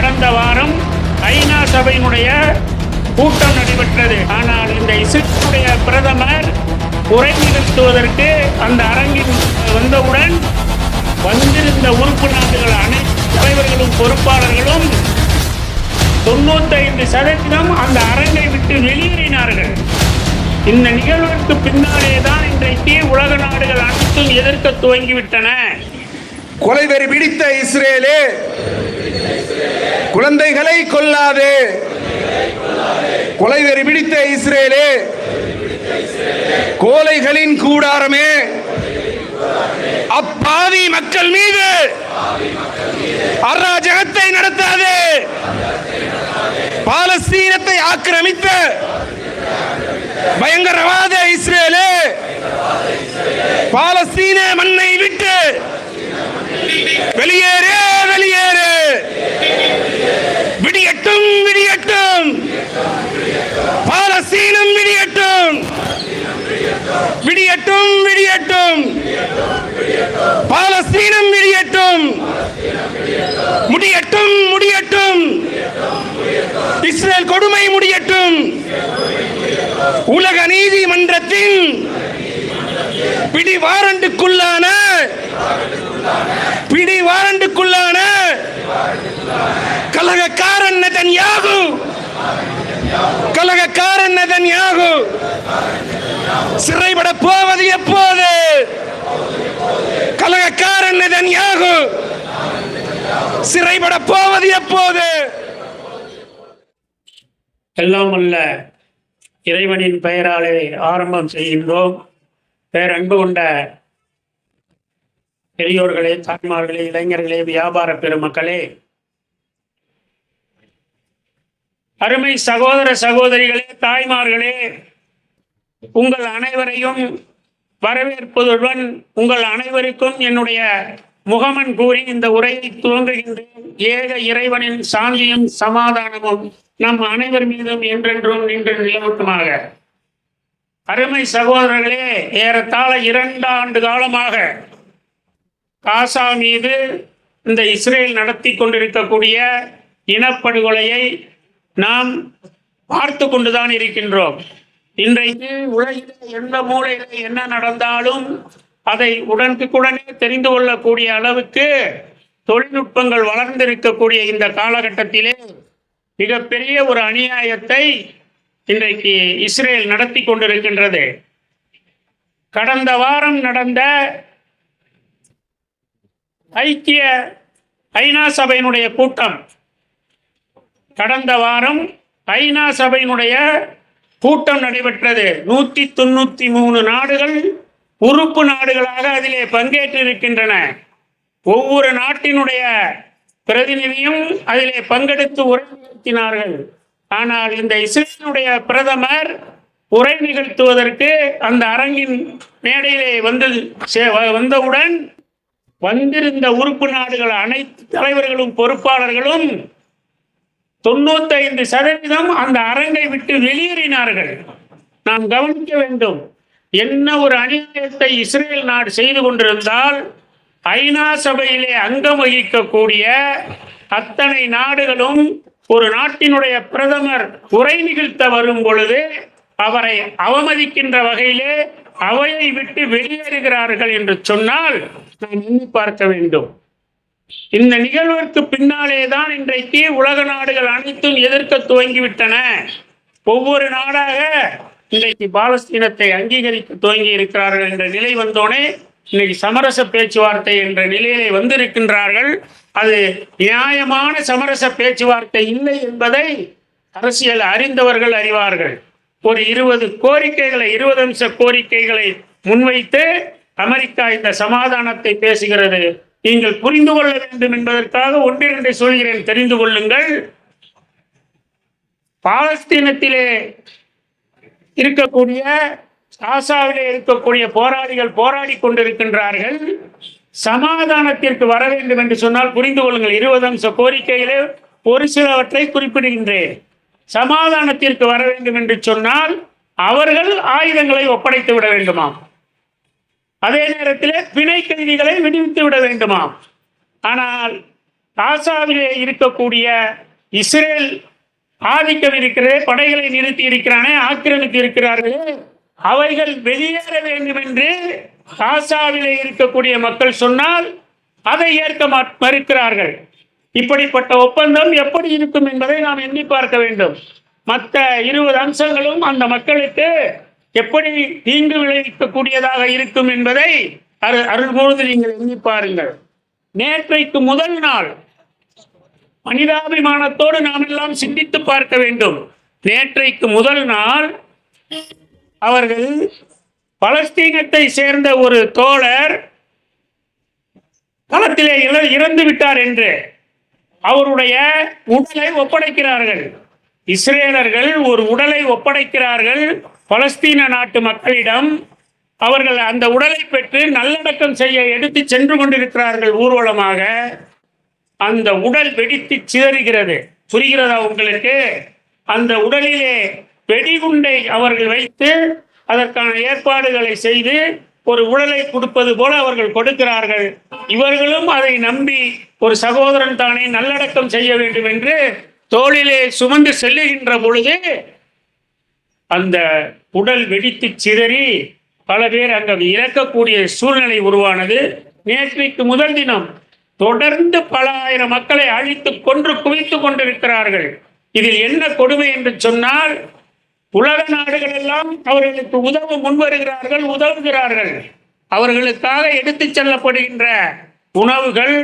கடந்த வாரம் ஐநா சபையினுடைய கூட்டம் நடைபெற்றது. ஆனால் இந்த இசுடைய பிரதமர் உரை நிகழ்த்துவதற்கு அந்த அரங்கில் வந்தவுடன் வந்திருந்த உறுப்பு நாடுகள் அனைத்து தலைவர்களும் பொறுப்பாளர்களும் தொண்ணூத்தைந்து சதவீதம் அந்த அரங்கை விட்டு வெளியேறினார்கள். இந்த நிகழ்வுக்கு பின்னாலே தான் இன்றைக்கு உலக நாடுகள் அனைத்தும் எதிர்க்க துவங்கிவிட்டன. கொலைவெறி பிடித்த இஸ்ரேலே குழந்தைகளை கொல்லாதே. கொலைவெறி பிடித்த இஸ்ரேலே. கோலைகளின் கூடாரமே. அப்பாவி மக்கள் மீது. அராஜகத்தை நடத்தாதே. பாலஸ்தீனத்தை ஆக்கிரமித்த. பயங்கரவாத இஸ்ரேலே. பாலஸ்தீன மண்ணை விட்டு வெளியேறே வெளியேறு. விடியட்டும் விடியட்டும். பாலஸ்தீனம் விடியட்டும். விடியட்டும் விடியட்டும். பாலஸ்தீனம் விடியட்டும். முடியட்டும் முடியட்டும். இஸ்ரேல் கொடுமை முடியட்டும். உலக நீதிமன்றத்தின் பிடி வாரண்டுக்குள்ளான பிடி வாரண்டுக்குள்ளான கலகக்காரன் நெதன்யாகு கலகக்காரன் நெதன்யாகு சிறைப்பட போவது எப்போது கலகக்காரன் நெதன்யாகு போவது எப்போது? எல்லாம் அல்ல இறைவனின் பெயராலே ஆரம்பம் செய்கின்றோம். பேரன்பு கொண்ட பெரியோர்களே தாய்மார்களே இளைஞர்களே வியாபார பெருமக்களே அருமை சகோதர சகோதரிகளே தாய்மார்களே உங்கள் அனைவரையும் வரவேற்பதுடன் உங்கள் அனைவருக்கும் என்னுடைய முகமன் கூறி இந்த உரையை துவங்குகின்றேன். ஏக இறைவனின் சாந்தியும் சமாதானமும் நம் அனைவர் மீதும் என்றென்றும் நின்று நிலவட்டுமாக. அருமை சகோதரர்களே ஏறத்தாழ இரண்டு ஆண்டு காலமாக காசா மீது இந்த இஸ்ரேல் நடத்தி கொண்டிருக்கக்கூடிய இனப்படுகொலையை நாம் பார்த்து கொண்டுதான் இருக்கின்றோம். இன்றைக்கு உலகில் எந்த மூலையில் என்ன நடந்தாலும் அதை உடனுக்குடனே தெரிந்து கொள்ளக்கூடிய அளவுக்கு தொழில்நுட்பங்கள் வளர்ந்திருக்கக்கூடிய இந்த காலகட்டத்திலே மிகப்பெரிய ஒரு அநியாயத்தை இன்றைக்கு இஸ்ரேல் நடத்தி கொண்டிருக்கின்றது. கடந்த வாரம் நடந்த ஐக்கிய ஐநா சபையினுடைய கூட்டம். கடந்த வாரம் ஐநா சபையினுடைய கூட்டம் நடைபெற்றது. நூத்தி தொண்ணூத்தி மூணு நாடுகள் உறுப்பு நாடுகளாக அதிலே பங்கேற்று இருக்கின்றன ஒவ்வொரு நாட்டினுடைய பிரதிநிதியும் அதிலே பங்கெடுத்து உரை நிகழ்த்தினார்கள். ஆனால் இந்த இஸ்ரேலுடைய பிரதமர் உரை நிகழ்த்துவதற்கு அந்த அரங்கின் மேடையிலே வந்து சே- வந்தவுடன் வந்திருந்த உறுப்பு நாடுகள் அனைத்து தலைவர்களும் பொறுப்பாளர்களும் தொண்ணூத்தைந்து சதவீதம் அந்த அரங்கை விட்டு வெளியேறினார்கள். நாம் கவனிக்க வேண்டும். என்ன ஒரு அநியாயத்தை இஸ்ரேல் நாடு செய்து கொண்டிருந்தால் ஐநா சபையிலே அங்கம் வகிக்கக்கூடிய அத்தனை நாடுகளும் ஒரு நாட்டினுடைய பிரதமர் உரை நிகழ்த்த வரும் பொழுது அவரை அவமதிக்கின்ற வகையிலே அவையை விட்டு வெளியேறுகிறார்கள் என்று சொன்னால் நாம் எண்ணி பார்க்க வேண்டும். இந்த நிகழ்விற்கு பின்னாலே தான் இன்றைக்கு உலக நாடுகள் அனைத்தும் எதிர்க்க துவங்கிவிட்டன. ஒவ்வொரு நாடாக இன்றைக்கு பாலஸ்தீனத்தை அங்கீகரிக்க துவங்கி இருக்கிறார்கள் என்ற நிலை வந்தோனே இன்னைக்கு சமரச பேச்சுவார்த்தை என்ற நிலையிலே வந்திருக்கின்றார்கள். அது நியாயமான சமரச பேச்சுவார்த்தை இல்லை என்பதை அரசியல் அறிந்தவர்கள் அறிவார்கள். ஒரு இருபது கோரிக்கைகளை இருபது அம்ச கோரிக்கைகளை முன்வைத்து அமெரிக்கா இந்த சமாதானத்தை பேசுகிறது. நீங்கள் புரிந்து கொள்ள வேண்டும் என்பதற்காக ஒன்றிரண்டை சொல்கிறேன். தெரிந்து கொள்ளுங்கள். பாலஸ்தீனத்திலே இருக்கக்கூடிய காசாவிலே இருக்கக்கூடிய போராளிகள் போராடி கொண்டிருக்கின்றார்கள். சமாதானத்திற்கு வர வேண்டும் என்று சொன்னால் புரிந்து கொள்ளுங்கள். இருபது அம்ச கோரிக்கையிலே ஒரு சிலவற்றை குறிப்பிடுகின்றேன். சமாதானத்திற்கு வர வேண்டும் என்று சொன்னால் அவர்கள் ஆயுதங்களை ஒப்படைத்து விட வேண்டுமாம். அதே நேரத்தில் பிணை கைதிகளை விடுவித்து விட வேண்டுமாம். ஆனால் காசாவிலே இருக்கக்கூடிய இஸ்ரேல் ஆதிக்கம் இருக்கிறது படைகளை நிறுத்தி இருக்கிறானே ஆக்கிரமித்து இருக்கிறார்களே அவைகள் வெளியேற வேண்டும் என்று காசாவிலே இருக்கக்கூடிய மக்கள் சொன்னால் அதை ஏற்க மறுக்கிறார்கள். இப்படிப்பட்ட ஒப்பந்தம் எப்படி இருக்கும் என்பதை நாம் எண்ணி பார்க்க வேண்டும். மற்ற இருபது அம்சங்களும் அந்த மக்களுக்கு எப்படி தீங்கு விளைவிக்கக்கூடியதாக இருக்கும் என்பதை அரு அருள்பொழுது நீங்கள் எண்ணி பாருங்கள். நேற்றைக்கு முதல் நாள். மனிதாபிமானத்தோடு நாம் எல்லாம் சிந்தித்து பார்க்க வேண்டும். நேற்றைக்கு முதல் நாள். அவர்கள் பலஸ்தீனத்தை சேர்ந்த ஒரு தோழர் களத்திலே இறந்து விட்டார் என்று அவருடைய உடலை ஒப்படைக்கிறார்கள். இஸ்ரேலர்கள் ஒரு உடலை ஒப்படைக்கிறார்கள். பலஸ்தீன நாட்டு மக்களிடம் அவர்கள் அந்த உடலை பெற்று நல்லடக்கம் செய்ய எடுத்து சென்று கொண்டிருக்கிறார்கள் ஊர்வலமாக. அந்த உடல் வெடித்து சிதறுகிறது. புரிகிறதா உங்களுக்கு? அந்த உடலிலே வெடிகுண்டை அவர்கள் வைத்து அதற்கான ஏற்பாடுகளை செய்து ஒரு உடலை கொடுப்பது போல அவர்கள் கொடுக்கிறார்கள். இவர்களும் அதை நம்பி ஒரு சகோதரன் தானே நல்லடக்கம் செய்ய வேண்டும் என்று தோளிலே சுமந்து செல்லுகின்ற பொழுது அந்த உடல் வெடித்து சிதறி பல பேர் அங்க இறக்கக்கூடிய சூழ்நிலை உருவானது. நேற்றைக்கு முதல் தினம் தொடர்ந்து பல ஆயிரம் மக்களை அழித்து கொன்று குவித்து கொண்டிருக்கிறார்கள். இதில் என்ன கொடுமை என்று சொன்னால் உலக நாடுகள் எல்லாம் அவர்களுக்கு உதவ முன்வருகிறார்கள் உதவுகிறார்கள். அவர்களுக்காக எடுத்துச் செல்லப்படுகின்ற உணவுகள்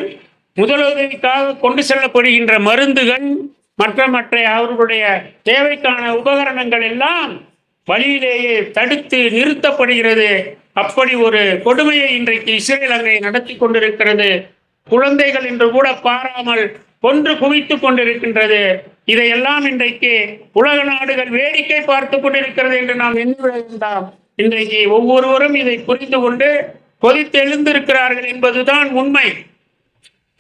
முதலுதவிக்காக கொண்டு செல்லப்படுகின்ற மருந்துகள் மற்ற மற்ற அவர்களுடைய தேவைக்கான உபகரணங்கள் எல்லாம் வழியிலேயே தடுத்து நிறுத்தப்படுகிறது. அப்படி ஒரு கொடுமையை இன்றைக்கு இஸ்ரேல் அங்கே நடத்தி கொண்டிருக்கிறது. குழந்தைகள் என்று கூட பாராமல் கொன்று குவித்துக் கொண்டிருக்கின்றது. இதையெல்லாம் இன்றைக்கு உலக நாடுகள் வேடிக்கை பார்த்து கொண்டிருக்கிறது என்று நாம் எண்ணிவிட வேண்டாம் இன்றைக்கு ஒவ்வொருவரும் இதை புரிந்து கொண்டு கொதித்தெழுந்திருக்கிறார்கள் என்பதுதான் உண்மை.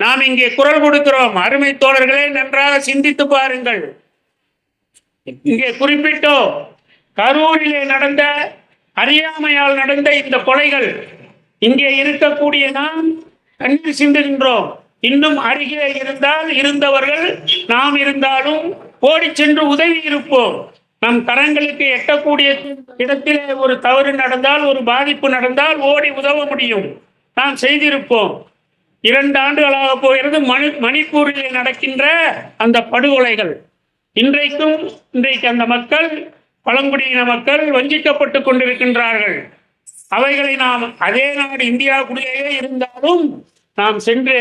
நாம் இங்கே குரல் கொடுக்கிறோம். அருமை தோழர்களே நன்றாக சிந்தித்து பாருங்கள். இங்கே குறிப்பிட்டோம் கரூரிலே நடந்த அறியாமையால் நடந்த இந்த கொலைகள் இங்கே இருக்கக்கூடிய நாம் கண்ணீர் சிந்துகின்றோம். இன்னும் அருகே இருந்தால் இருந்தவர்கள் நாம் இருந்தாலும் ஓடி சென்று உதவி இருப்போம். நம் கரங்களுக்கு எட்டக்கூடிய இடத்திலே ஒரு தவறு நடந்தால் ஒரு பாதிப்பு நடந்தால் ஓடி உதவ முடியும். நாம் செய்திருப்போம். இரண்டு ஆண்டுகளாக போகிறது மணி மணிப்பூரில் நடக்கின்ற அந்த படுகொலைகள். இன்றைக்கும் இன்றைக்கு அந்த மக்கள் பழங்குடியின மக்கள் வஞ்சிக்கப்பட்டு கொண்டிருக்கின்றார்கள். அவைகளை நாம் அதே நாடு இந்தியாவுக்குள்ளேயே இருந்தாலும் நாம் சென்று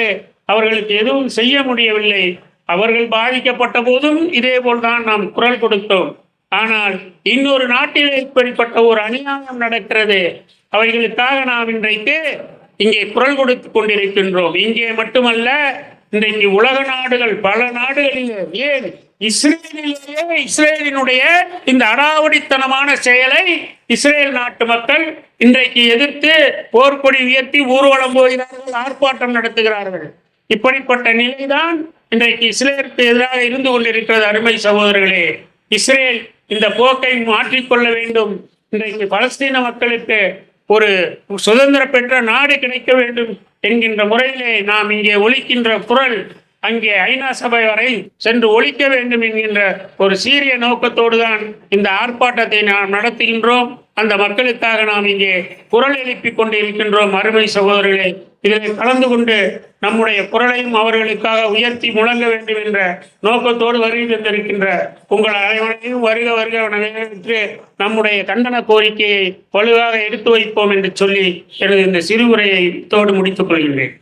அவர்களுக்கு எதுவும் செய்ய முடியவில்லை. அவர்கள் பாதிக்கப்பட்ட போதும் இதே போல்தான் நாம் குரல் கொடுத்தோம். ஆனால் இன்னொரு நாட்டில் இப்படிப்பட்ட ஒரு அநியாயம் நடக்கிறது. அவைகளுக்காக நாம் இன்றைக்கு இங்கே குரல் கொடுத்து கொண்டிருக்கின்றோம். இங்கே மட்டுமல்ல இன்றைக்கு உலக நாடுகள் பல நாடுகளிலே ஏன் இஸ்ரேலிலேயே இஸ்ரேலினுடைய இந்த அடாவடித்தனமான செயலை இஸ்ரேல் நாட்டு மக்கள் இன்றைக்கு எதிர்த்து போர்க்கொடி உயர்த்தி ஊர்வலம் போகிறார்கள் ஆர்ப்பாட்டம் நடத்துகிறார்கள். இப்படிப்பட்ட நிலைதான் இன்றைக்கு இஸ்ரேலுக்கு எதிராக இருந்து கொண்டிருக்கிறது அருமை சகோதரர்களே. இஸ்ரேல் இந்த போக்கை மாற்றிக்கொள்ள வேண்டும். இன்றைக்கு பலஸ்தீன மக்களுக்கு ஒரு சுதந்திர பெற்ற நாடு கிடைக்க வேண்டும் என்கின்ற முறையிலே நாம் இங்கே ஒழிக்கின்ற குரல் அங்கே ஐநா சபை வரை சென்று ஒழிக்க வேண்டும் என்கின்ற ஒரு சீரிய நோக்கத்தோடு தான் இந்த ஆர்ப்பாட்டத்தை நாம் நடத்துகின்றோம். அந்த மக்களுக்காக நாம் இங்கே குரல் எழுப்பிக் கொண்டிருக்கின்றோம். அருமை சகோதரர்களே இதில் கலந்து கொண்டு நம்முடைய குரலையும் அவர்களுக்காக உயர்த்தி முழங்க வேண்டும் என்ற நோக்கத்தோடு வருகை தந்திருக்கின்ற உங்கள் அனைவரையும் வருக வருக வரவேற்று நம்முடைய கண்டன கோரிக்கையை வலுவாக எடுத்து வைப்போம் என்று சொல்லி எனது இந்த சிறுவுரையை தோடு முடித்துக் கொள்கின்றேன்.